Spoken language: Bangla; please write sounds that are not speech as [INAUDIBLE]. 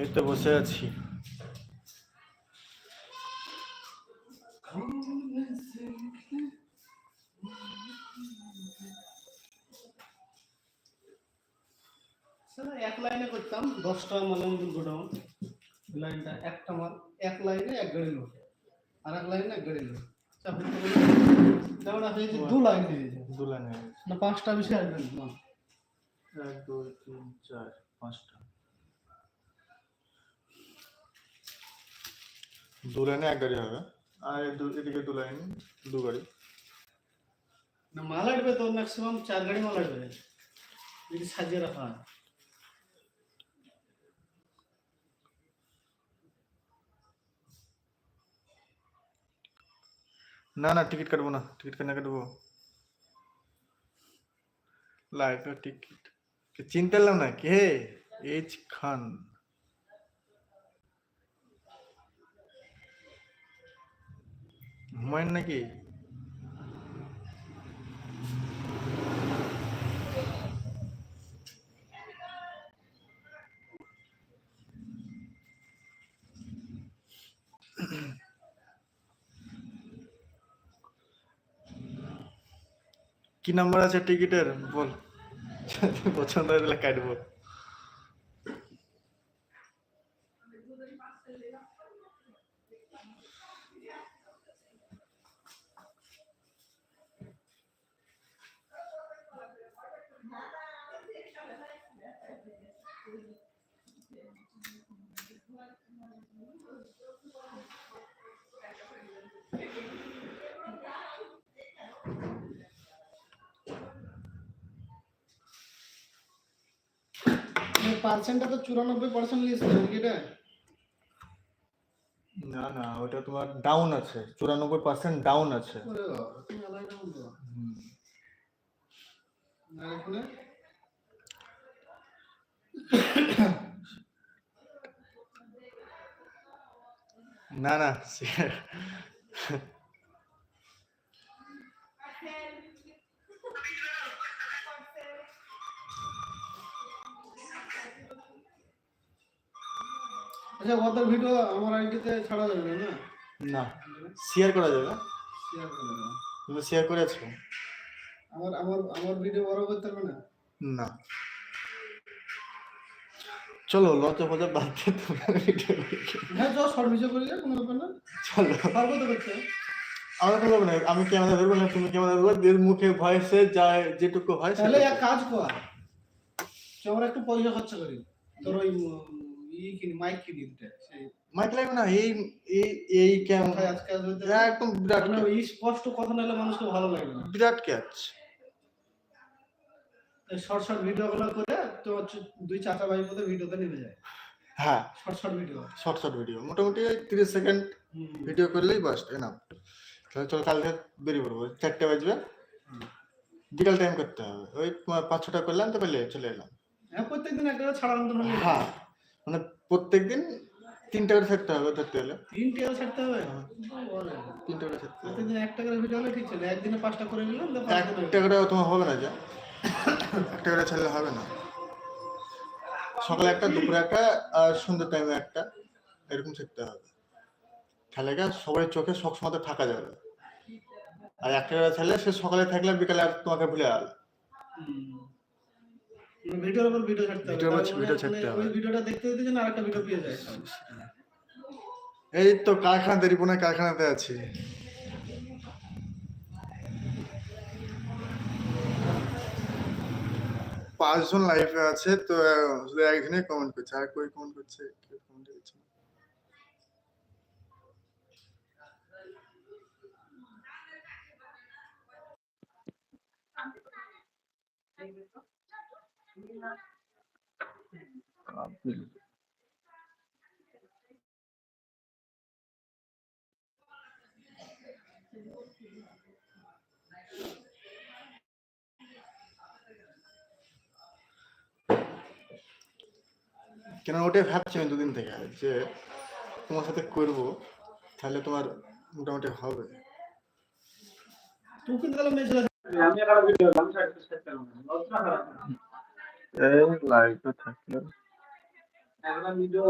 এই তো বসে আছি। এক লাইনে করতাম দশটা মালের মতন গোডাউন। লাইনটা একটা মাল এক লাইনে এক গাড়ি লোক আর এক লাইনে এক গাড়ি লোক চাপের তো যেমন আপনি দু লাইন না পাঁচটা বেশি আসবেন না। এক দুই তিন চার পাঁচটা দু লাইনে এক গাড়ি হবে আর এই দু- এদিকে দু লাইন দু গাড়ি না মাল আসবে তো ম্যাক্সিমাম চার গাড়ি মাল আসবে যদি সাজিয়ে রাখা হয় না না টিকিট কাটবো না টিকিট কেন কাটবো লাইভ টিকিট চিনতে পারলাম না? কে? এইচ খান। হুমায়ুন নাকি? কি নাম্বার আছে টিকিটের? বল। [LAUGHS] পছন্দ হয় তাহলে কাটবো। পার্সেন্টটা তো চুরানব্বই পার্সেন্ট নাকি এটা? না না ওটা তোমার ডাউন আছে চুরানব্বই পার্সেন্ট ডাউন আছে। না না আচ্ছা ওদের ভিডিও আমার আইডিতে ছাড়া যাবে না? না না শেয়ার করা যাবে। শেয়ার করে দেবো তুমি শেয়ার করেছ? আমার আমার আমার ভিডিও বড় করতে পারবে না? না। চলো লজ্জা ফজা বাদ দিয়ে তোমার ভিডিও হ্যাঁ চ শর্ট ভিডিও করে যা কোনো ব্যাপার না। চলো। পারব তো করতে আমার কোনো ব্যাপার নেই আমি ক্যামেরা ধরবো না তুমি ক্যামেরা ধরবো এর মুখে ভয়েসে যা যেটুকু হয় তাহলে এক কাজ কর আমরা একটু পয়সা খরচা করি। তোর ওই মাইক লাগবে না এই এই এই? একদম বিরাট মানে স্পষ্ট কথা নাহলে মানুষকে ভালো লাগবে না। বিরাট ক্যাচ শর্ট শর্ট ভিডিও গুলো করে তো হচ্ছে দুই চারটা মধ্যে ভিডিওতে নেমে যায়। হ্যাঁ। Short short video short short video মোটামুটি তিরিশ সেকেন্ড ভিডিও করলেই বাস তাহলে চল কালকে বেরিয়ে পড়ব। চারটে বাজবে। বিকাল টাইম করতে হবে। ওই পাঁচ ছটা করলাম তো চলে এলাম। হ্যাঁ প্রত্যেকদিন একটা ছাড়ার মতন হ্যাঁ। মানে প্রত্যেকদিন তিনটা করে থাকতে হবে ধরতে হলে। তিনটে করে ছাড়তে হবে? বলে। তিনটা করে থাকতে হবে। প্রত্যেকদিন একটা করে ভিডিও হলে ঠিক ছিল একদিনে পাঁচটা করে নিলাম দিনে একটা করে তোমার হবে না যা। একটা করে ছাড়লে হবে না। সকালে একটা দুপুরে একটা আর সন্ধ্যে টাইমে একটা এরকম থাকতে হবে। তাহলে গা সবাই চোখে সবসময় থাকা যাবে। আর একটা করে ছাড়লে সে সকালে থাকলে বিকালে আর তোমাকে ভুলে গেল ভিডিওর উপর ভিডিও ছাড়তে হবে। উপর মানে ভিডিও ছাড়তে হবে। ওই ভিডিওটা দেখতে দেখতে যেন আরেকটা ভিডিও পেয়ে যায়। এই তো কারখানাতে রিপনের কারখানাতে আছি। পাঁচজন লাইভে আছে তো শুধু একজনই কমেন্ট করছে। আর কই কমেন্ট করছে কেউ কমেন্ট করছে না। কেন ওটাই ভাবছি আমি দুদিন থেকে যে তোমার সাথে করব তাহলে তোমার মোটামুটি হবে কিন্তু তাহলে আমি একটা ভিডিও আমি খারাপ এই লাইভে থাকলে একটা ভিডিও